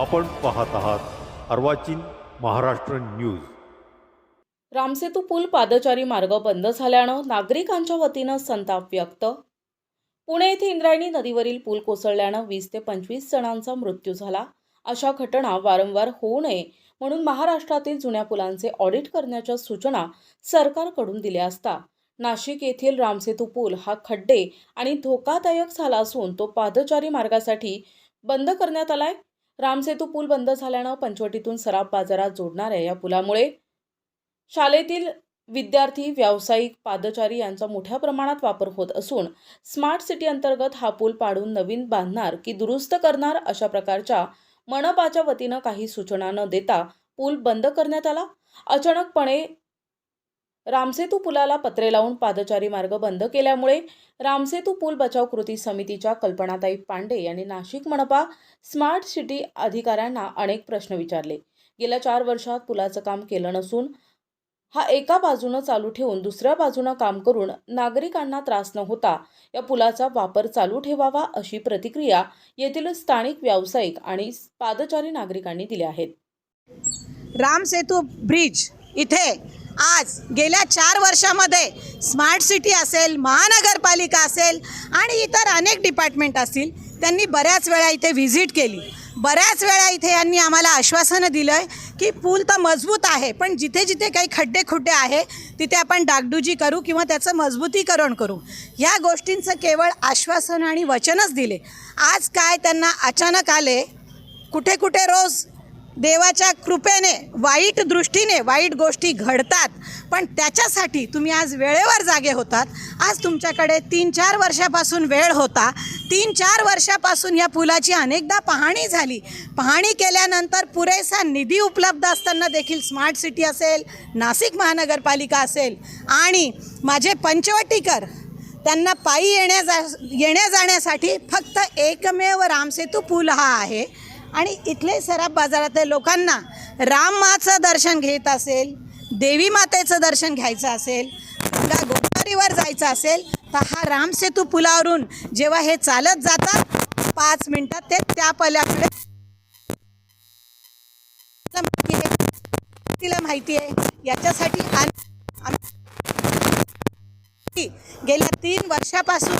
आपण पाहत आहात अर्वाचीन महाराष्ट्र न्यूज. रामसेतू पूल पादचारी मार्ग बंद झाल्यानं नागरिकांच्या वतीनं संताप व्यक्त. पुणे येथे इंद्रायणी नदीवरील पूल कोसळल्यानं वीस ते पंचवीस जणांचा मृत्यू झाला. अशा घटना वारंवार होऊ नये म्हणून महाराष्ट्रातील जुन्या पुलांचे ऑडिट करण्याच्या सूचना सरकारकडून दिल्या असता. नाशिक येथील रामसेतू पूल हा खड्डे आणि धोकादायक झाला असून तो पादचारी मार्गासाठी बंद करण्यात आलाय. रामसेतू पूल बंद झाल्यानं पंचवटीतून सराफ बाजारात जोडणाऱ्या या पुलामुळे. शाळेतील विद्यार्थी व्यावसायिक पादचारी यांचा मोठ्या प्रमाणात वापर होत असून स्मार्ट सिटी अंतर्गत हा पूल पाडून नवीन बांधणार की दुरुस्त करणार अशा प्रकारच्या मनपाच्या वतीनं काही सूचना न देता पूल बंद करण्यात आला. अचानकपणे रामसेतू पुलाला पत्रे लावून पादचारी मार्ग बंद केल्यामुळे रामसेतू पूल बचाव कृती समितीच्या कल्पनाताई पांडे यांनी नाशिक मनपा स्मार्ट सिटी अधिकाऱ्यांना अनेक प्रश्न विचारले. गेल्या चार वर्षात पुलाचं काम केलं नसून हा एका बाजूनं चालू ठेवून दुसऱ्या बाजूनं काम करून नागरिकांना त्रास न होता या पुलाचा वापर चालू ठेवावा अशी प्रतिक्रिया येथील स्थानिक व्यावसायिक आणि पादचारी नागरिकांनी दिल्या आहेत. राम सेतू ब्रिज इथे आज गेल्या चार वर्षामध्ये स्मार्ट सिटी असेल महानगरपालिका असेल आणि इतर अनेक डिपार्टमेंट असतील त्यांनी बऱ्याच वेळा इथे व्हिजिट केली. बऱ्याच वेळा इथे यांनी आम्हाला आश्वासनं दिलं आहे की पूल तर मजबूत आहे पण जिथे जिथे काही खड्डे खुड्डे आहे तिथे आपण डागडुजी करू किंवा त्याचं मजबूतीकरण करू. ह्या गोष्टींचं केवळ आश्वासन आणि वचनच दिले. आज काय त्यांना अचानक आले कुठे कुठे रोज देवाच्या कृपेने वाईट दृष्टीने वाईट गोष्टी घडतात. पण त्याच्यासाठी तुम्ही आज वेळेवर जागे होतात. आज तुमच्याकडे तीन चार वर्षापासून वेळ होता. तीन चार वर्षापासून या पुलाची अनेकदा पाहणी झाली. पाहणी केल्यानंतर पुरेसा निधी उपलब्ध असताना देखील स्मार्ट सिटी असेल नाशिक महानगरपालिका असेल आणि माझे पंचवटीकर त्यांना पायी येण्या जा येण्या जाण्यासाठी फक्त एकमेव रामसेतू पूल हा आहे. आणि इथले सराफ बाजारातल्या लोकांना रामाचं दर्शन घेत असेल देवी मातेचं दर्शन घ्यायचं असेल गंगा गोदावरीवर जायचं असेल तर हा रामसेतू पुलावरून जेव्हा हे चालत जातात पाच मिनटात ते त्या पल्याकडे तिला माहिती आहे. याच्यासाठी आन- आम्ही गेल्या तीन वर्षापासून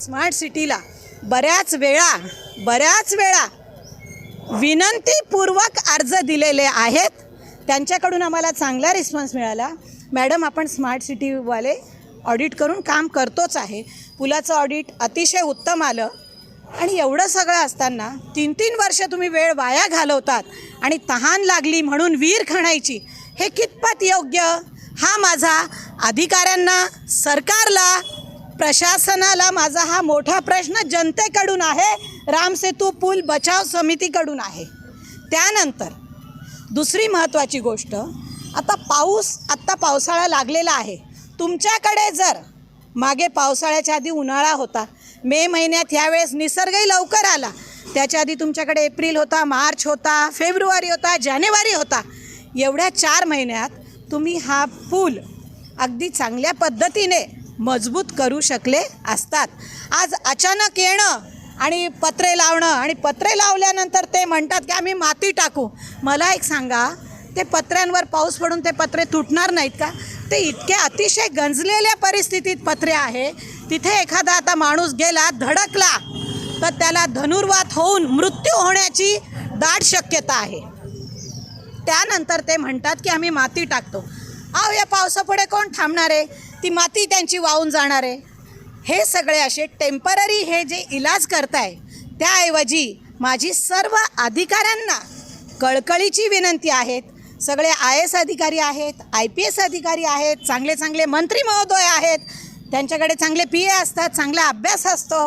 स्मार्ट सिटीला बऱ्याच वेळा बऱ्याच वेळा विनंतीपूर्वक अर्ज दिलेले आहेत. त्यांच्याकडून आम्हाला चांगला रिस्पॉन्स मिळाला. मॅडम आपण स्मार्ट सिटीवाले ऑडिट करून काम करतोच आहे. पुलाचं ऑडिट अतिशय उत्तम आलं. आणि एवढं सगळं असताना तीन तीन वर्ष तुम्ही वेळ वाया घालवतात आणि तहान लागली म्हणून वीर खणायची हे कितपत योग्य? हा माझा अधिकाऱ्यांना सरकारला प्रशासनाला माझा हा मोठा प्रश्न जनतेकडून आहे. रामसेतू पूल बचाव समितीकडून आहे. त्यानंतर दुसरी महत्त्वाची गोष्ट आता पाऊस आत्ता पावसाळा लागलेला आहे. तुमच्याकडे जर मागे पावसाळ्याच्या आधी उन्हाळा होता मे महिन्यात ह्यावेळेस निसर्गही लवकर आला. त्याच्या आधी तुमच्याकडे एप्रिल होता मार्च होता फेब्रुवारी होता जानेवारी होता. एवढ्या चार महिन्यात तुम्ही हा पूल अगदी चांगल्या पद्धतीने मजबूत करू शकले असतात. आज अचानक येणं आणि पत्रे लावणं आणि पत्रे लावल्यानंतर ते म्हणतात की आम्ही माती टाकू. मला एक सांगा ते पत्र्यांवर पाऊस पडून ते पत्रे तुटणार नाहीत का? ते इतके अतिशय गंजलेल्या परिस्थितीत पत्रे आहे. तिथे एखादा आता माणूस गेला धडकला तर त्याला धनुर्वात होऊन मृत्यू होण्याची दाट शक्यता आहे. त्यानंतर ते म्हणतात की आम्ही माती टाकतो. अहो या पावसापुढे कोण थांबणार? आहे ती माती त्यांची वाहून जाणार. आहे हे सगळे असे टेंपररी हे जे इलाज करताय त्याऐवजी माझी सर्व अधिकाऱ्यांना कळकळीची विनंती आहेत. सगळे आय एस अधिकारी आहेत आय पी एस अधिकारी आहेत चांगले चांगले मंत्री महोदय आहेत. त्यांच्याकडे चांगले पी ए असतात चांगला अभ्यास असतो.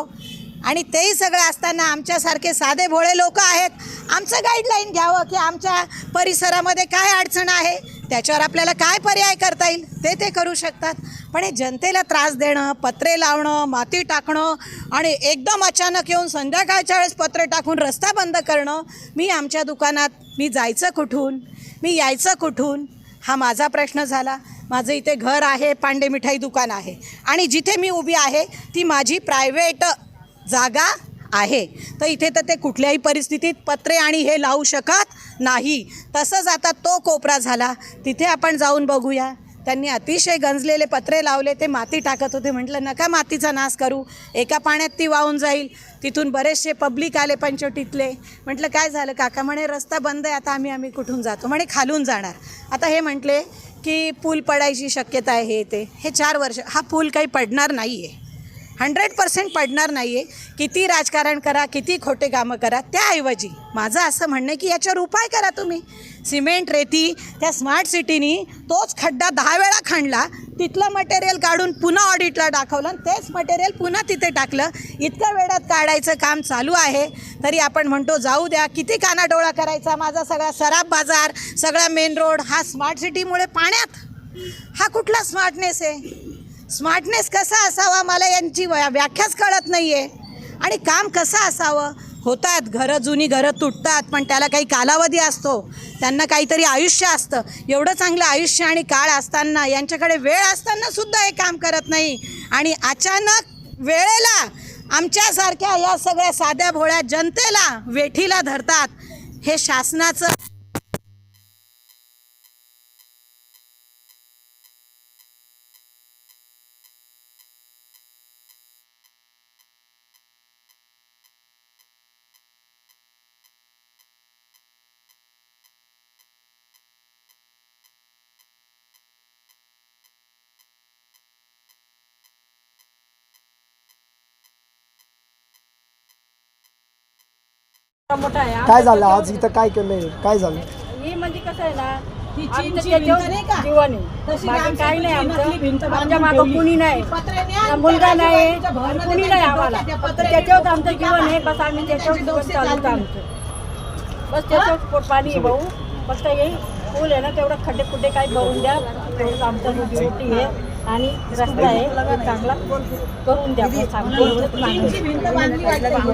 आणि तेही सगळं असताना आमच्यासारखे साधे भोळे लोक आहेत. आमचं गाईडलाईन घ्यावं की आमच्या परिसरामध्ये काय अडचण आहे? त्याच्यावर आपल्याला काय पर्याय करता येईल ते ते करू शकतात. पण हे जनतेला त्रास देणं पत्रे लावणं माती टाकणं आणि एकदम अचानक येऊन संध्याकाळच्या वेळेस पत्रे टाकून रस्ता बंद करणं मी आमच्या दुकानात मी जायचं कुठून मी यायचं कुठून हा माझा प्रश्न झाला. माझं इथे घर आहे पांडे मिठाई दुकान आहे. आणि जिथे मी उभी आहे ती माझी प्रायव्हेट जागा आहे. तर इथे तर ते कुठल्याही परिस्थितीत पत्रे आणि हे लावू शकत नाही. तसंच आता तो कोपरा झाला. तिथे आपण जाऊन बघूया. त्यांनी अतिशय गंजलेले पत्रे लावले. ते माती टाकत होते. म्हटलं नका मातीचा नाश करू. एका पाण्यात ती वाहून जाईल. तिथून बरेचसे पब्लिक आले पंचवटीतले. म्हटलं काय झालं काका? म्हणे रस्ता बंद आहे. आता आम्ही आम्ही कुठून जातो? म्हणे खालून जाणार. आता हे म्हटले की पूल पडायची शक्यता आहे हे ते. हे चार वर्ष हा पूल काही पडणार नाही आहे हंड्रेड पर्सेंट पडणार नाही आहे किती राजकारण करा किती खोटे कामं करा त्याऐवजी माझं असं म्हणणं आहे की याच्यावर उपाय करा तुम्ही. सिमेंट रेती त्या स्मार्ट सिटीनी तोच खड्डा दहा वेळा खणला तिथलं मटेरियल काढून पुन्हा ऑडिटला दाखवलं आणि तेच मटेरियल पुन्हा तिथे टाकलं. इतक्या वेळात काढायचं काम चालू आहे. तरी आपण म्हणतो जाऊ द्या किती कानाडोळा करायचा माझा सगळा सराफ बाजार सगळा मेन रोड हा स्मार्ट सिटीमुळे पाण्यात. हा कुठला स्मार्टनेस आहे? स्मार्टनेस कसा असावा मला यांची व्याख्याच कळत नाही आहे आणि काम कसं असावं? होतात घरं जुनी घरं तुटतात पण त्याला काही कालावधी असतो. त्यांना काहीतरी आयुष्य असतं. एवढं चांगलं आयुष्य आणि काळ असताना यांच्याकडे वेळ असताना सुद्धा हे काम करत नाही. आणि अचानक वेळेला आमच्यासारख्या या सगळ्या साध्या भोळ्या जनतेला वेठीला धरतात. हे शासनाचं काय झालं? आज इथं काय केलंय काय झालं? ही म्हणजे कसं आहे ना ही आमचं चीनची त्याच्यावर भिंत नाही का? जीवन तशी काही नाही भिंत आमचं. बांधून आमच्या मागं ठेवली. कुणी नाही. पत्रे ना मुलगा नाही. भवनात कुणी नाही आम्हाला. तर त्याच्यावर आमचं जीवन आहे. बस आम्ही त्याच्यावर त्यांची जीवन डोसे चालतं चालतील. आमचं. बस त्याच्यावर पोट पाणी आहे भाऊ. फक्त हे पूल आहे ना तेवढं खड्डे खुड्डे काही भरून द्या. तेवढं आमचं रोटी आहे. आणि रस्ता आहे तो चांगला करून द्या. बस आमचं एवढंच मागणी आहे. चीनची भिंत बांधली वाटतं.